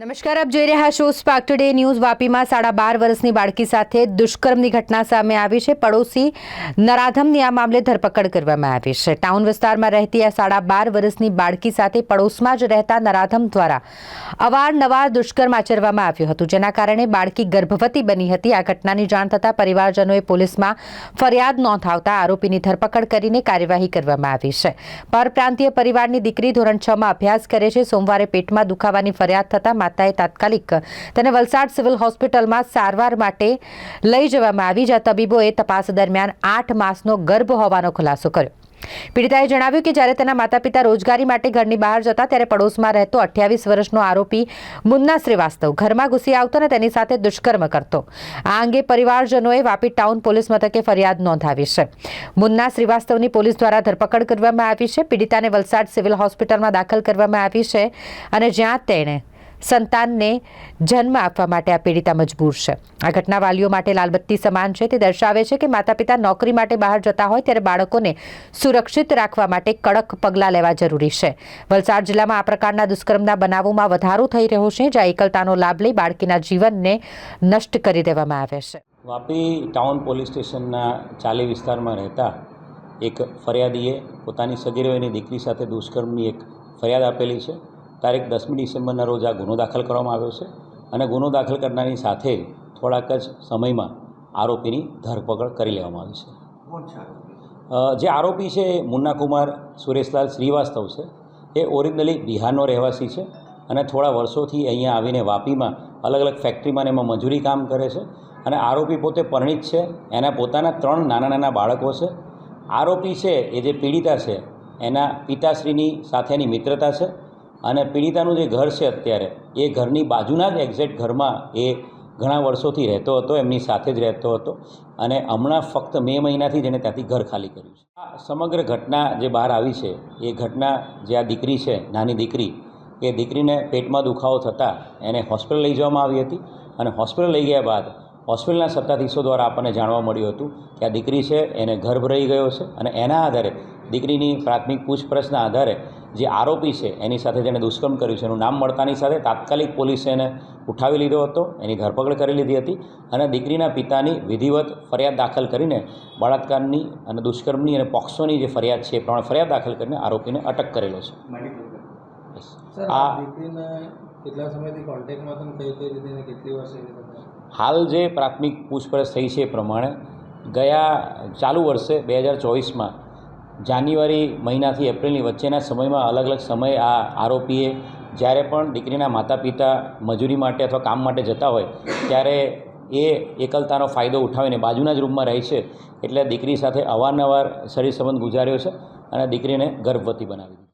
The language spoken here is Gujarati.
નમસ્કાર, આપ જોઈ રહ્યા છો સ્પાર્ક ટુડે ન્યૂઝ વાપીમાં સાડા બાર વર્ષની બાળકી સાથે દુષ્કર્મની ઘટના સામે આવી છે. પડોશી નરાધમની આ મામલે ધરપકડ કરવામાં આવી છે. ટાઉન વિસ્તારમાં રહેતી આ સાડા બાર વર્ષની બાળકી સાથે પડોશમાં જ રહેતા નરાધમ દ્વારા અવારનવાર દુષ્કર્મ આચરવામાં આવ્યું હતું. જેના કારણે બાળકી ગર્ભવતી બની હતી. આ ઘટનાની જાણ થતાં પરિવારજનોએ પોલીસમાં ફરિયાદ નોંધાવતા આરોપીની ધરપકડ કરીને કાર્યવાહી કરવામાં આવી છે. પરપ્રાંતીય પરિવારની દીકરી ધોરણ છમાં અભ્યાસ કરે છે. સોમવારે પેટમાં દુખાવાની ફરિયાદ થતાં માતાએ તાત્કાલિક તેને વલસાડ સિવિલ હોસ્પિટલમાં સારવાર માટે લઈ જવામાં આવી, જ્યાં તબીબોએ તપાસ દરમિયાન આઠ માસનો ગર્ભ હોવાનો ખુલાસો કર્યો. પીડિતાએ જણાવ્યું કે જ્યારે તેના માતા પિતા રોજગારી માટે ઘરની બહાર જતા, ત્યારે પડોશમાં રહેતો અઠ્યાવીસ વર્ષનો આરોપી મુન્ના શ્રીવાસ્તવ ઘરમાં ઘૂસી આવતો અને તેની સાથે દુષ્કર્મ કરતો. આ અંગે પરિવારજનોએ વાપી ટાઉન પોલીસ મથકે ફરિયાદ નોંધાવી છે. મુન્ના શ્રીવાસ્તવની પોલીસ દ્વારા ધરપકડ કરવામાં આવી છે. પીડિતાને વલસાડ સિવિલ હોસ્પિટલમાં દાખલ કરવામાં આવી છે અને જ્યાં તેણે સંતાનને જન્મ આપવા માટે આ પીડિતા મજબૂર છે. આ ઘટના વાલીઓ માટે લાલબત્તી સમાન છે. તે દર્શાવે છે કે માતા પિતા નોકરી માટે બહાર જતા હોય ત્યારે બાળકોને સુરક્ષિત રાખવા માટે કડક પગલાં લેવા જરૂરી છે. વલસાડ જિલ્લામાં આ પ્રકારના દુષ્કર્મના બનાવોમાં વધારો થઈ રહ્યો છે, જ્યાં એકલતાનો લાભ લઈ બાળકીના જીવનને નષ્ટ કરી દેવામાં આવે છે. વાપી ટાઉન પોલીસ સ્ટેશનના ચાલી વિસ્તારમાં રહેતા એક ફરિયાદીએ પોતાની સગીર વયની દીકરી સાથે દુષ્કર્મની એક ફરિયાદ આપેલી છે. તારીખ દસમી ડિસેમ્બરના રોજ આ ગુનો દાખલ કરવામાં આવ્યો છે અને ગુનો દાખલ કરનારની સાથે થોડાક જ સમયમાં આરોપીની ધરપકડ કરી લેવામાં આવી છે. જે આરોપી છે એ મુન્ના કુમાર સુરેશલાલ શ્રીવાસ્તવ છે. એ ઓરિજિનલી બિહારનો રહેવાસી છે અને થોડા વર્ષોથી અહીંયા આવીને વાપીમાં અલગ અલગ ફેક્ટરીમાં એમાં મજૂરી કામ કરે છે અને આરોપી પોતે પરિણિત છે. એના પોતાના ત્રણ નાના નાના બાળકો છે. આરોપી છે એ જે પીડિતા છે એના પિતાશ્રીની સાથેની મિત્રતા છે અને પીડિતાનું જે ઘર છે અત્યારે, એ ઘરની બાજુના જ એક્ઝેક્ટ ઘરમાં એ ઘણા વર્ષોથી રહેતો હતો, એમની સાથે જ રહેતો હતો. અને હમણાં ફક્ત મે મહિનાથી જ એણે ત્યાંથી ઘર ખાલી કર્યું છે. આ સમગ્ર ઘટના જે બહાર આવી છે, એ ઘટના જે આ દીકરી છે, નાની દીકરી, એ દીકરીને પેટમાં દુખાવો થતાં એને હોસ્પિટલ લઈ જવામાં આવી હતી. અને હોસ્પિટલ લઈ ગયા બાદ હોસ્પિટલના સત્તાધીશો દ્વારા આપણને જાણવા મળ્યું હતું કે આ દીકરી છે એને ગર્ભ રહી ગયો છે અને એના આધારે દીકરીની પ્રાથમિક પૂછપરછના આધારે જે આરોપી છે એની સાથે જેણે દુષ્કર્મ કર્યું છે એનું નામ મળતાની સાથે તાત્કાલિક પોલીસે એને ઉઠાવી લીધો હતો એની ધરપકડ કરી લીધી હતી અને દીકરીના પિતાની વિધિવત ફરિયાદ દાખલ કરીને બળાત્કારની અને દુષ્કર્મની અને પોક્સોની જે ફરિયાદ છે એ પ્રમાણે ફરિયાદ દાખલ કરીને આરોપીને અટક કરેલો છે. આ આ દીકરીને કેટલા સમયથી કોન્ટેક્ટમાં તમે કઈ કઈ રીતે કેટલી વર્ષ હાલ જે પ્રાથમિક પૂછપરછ થઈ છે એ પ્રમાણે ગયા ચાલુ વર્ષે બે હજાર ચોવીસમાં જાન્યુઆરી મહિનાથી એપ્રિલની વચ્ચેના સમયમાં અલગ અલગ સમયે આ આરોપીએ જ્યારે પણ દીકરીના માતા પિતા મજૂરી માટે અથવા કામ માટે જતા હોય ત્યારે એ એકલતાનો ફાયદો ઉઠાવીને બાજુના જ રૂમમાં રહે છે એટલે દીકરી સાથે અવારનવાર શરીર સંબંધ ગુજાર્યો છે અને દીકરીને ગર્ભવતી બનાવી દીધી